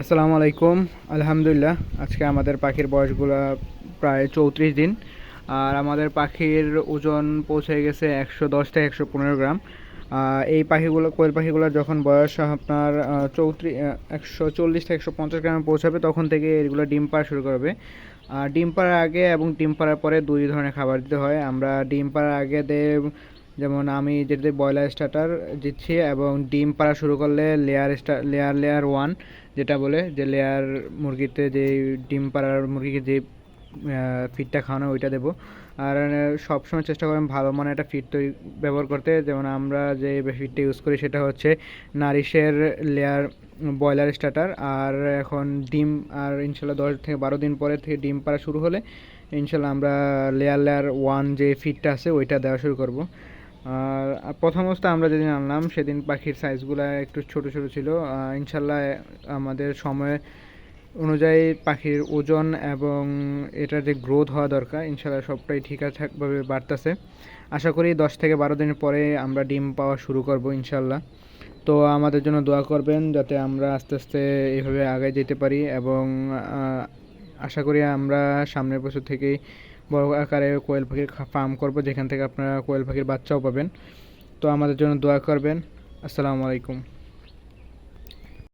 আসসালামু আলাইকুম। আলহামদুলিল্লাহ, আজকে আমাদের পাখির বয়সগুলো প্রায় চৌত্রিশ দিন। আর আমাদের পাখির ওজন পৌঁছে গেছে একশো দশ থেকে একশো পনেরো গ্রাম। এই পাখিগুলো, কোয়েল পাখিগুলো যখন বয়স আপনার চৌত্রিশ একশো চল্লিশ থেকে একশো পঞ্চাশ গ্রামে পৌঁছাবে, তখন থেকে এগুলো ডিম পাড়া শুরু করবে। আর ডিম পাড়ার আগে এবং ডিম পাড়ার পরে দুই ধরনের খাবার দিতে হয়। আমরা ডিম পাড়ার আগে দেব যেমন আমি যেটাতে ব্রয়লার স্টার্টার দিচ্ছি এবং ডিম পাড়া শুরু করলে layer star layer layer one যেটা বলে, যে লেয়ার মুরগিতে যে ডিম পাড়ার মুরগিকে যে ফিডটা খাওয়ানো ওইটা দেবো। আর সবসময় চেষ্টা করবেন ভালো মানে একটা ফিড তৈরি, ব্যবহার করতে। যেমন আমরা যে ফিডটা ইউজ করি সেটা হচ্ছে নারিশের লেয়ার ব্রয়লার স্টার্টার আর এখন ডিম, আর ইনশাল্লাহ দশ থেকে বারো দিন পরে থেকে ডিম পাড়া শুরু হলে ইনশাল্লাহ আমরা লেয়ার লেয়ার ওয়ান যে ফিডটা আছে ওইটা দেওয়া শুরু করব। আর প্রথম অবস্থা আমরা যেদিন আনলাম, সেদিন পাখির সাইজগুলো একটু ছোট ছোট ছিল। ইনশাল্লাহ আমাদের সময় অনুযায়ী পাখির ওজন এবং এটার যে গ্রোথ হওয়া দরকার, ইনশাল্লাহ সবটাই ঠিকঠাকভাবে বাড়তেছে। আশা করি দশ থেকে বারো দিন পরে আমরা ডিম পাওয়া শুরু করব ইনশাল্লাহ। তো আমাদের জন্য দোয়া করবেন যাতে আমরা আস্তে আস্তে এইভাবে আগায় যেতে পারি এবং আশা করি আমরা সামনের বছর থেকেই বড় আকারে কোয়েল পাখির ফার্ম করব, যেখান থেকে আপনারা কোয়েল পাখির বাচ্চাও পাবেন। তো আমাদের জন্য দোয়া করবেন। আসসালামু আলাইকুম।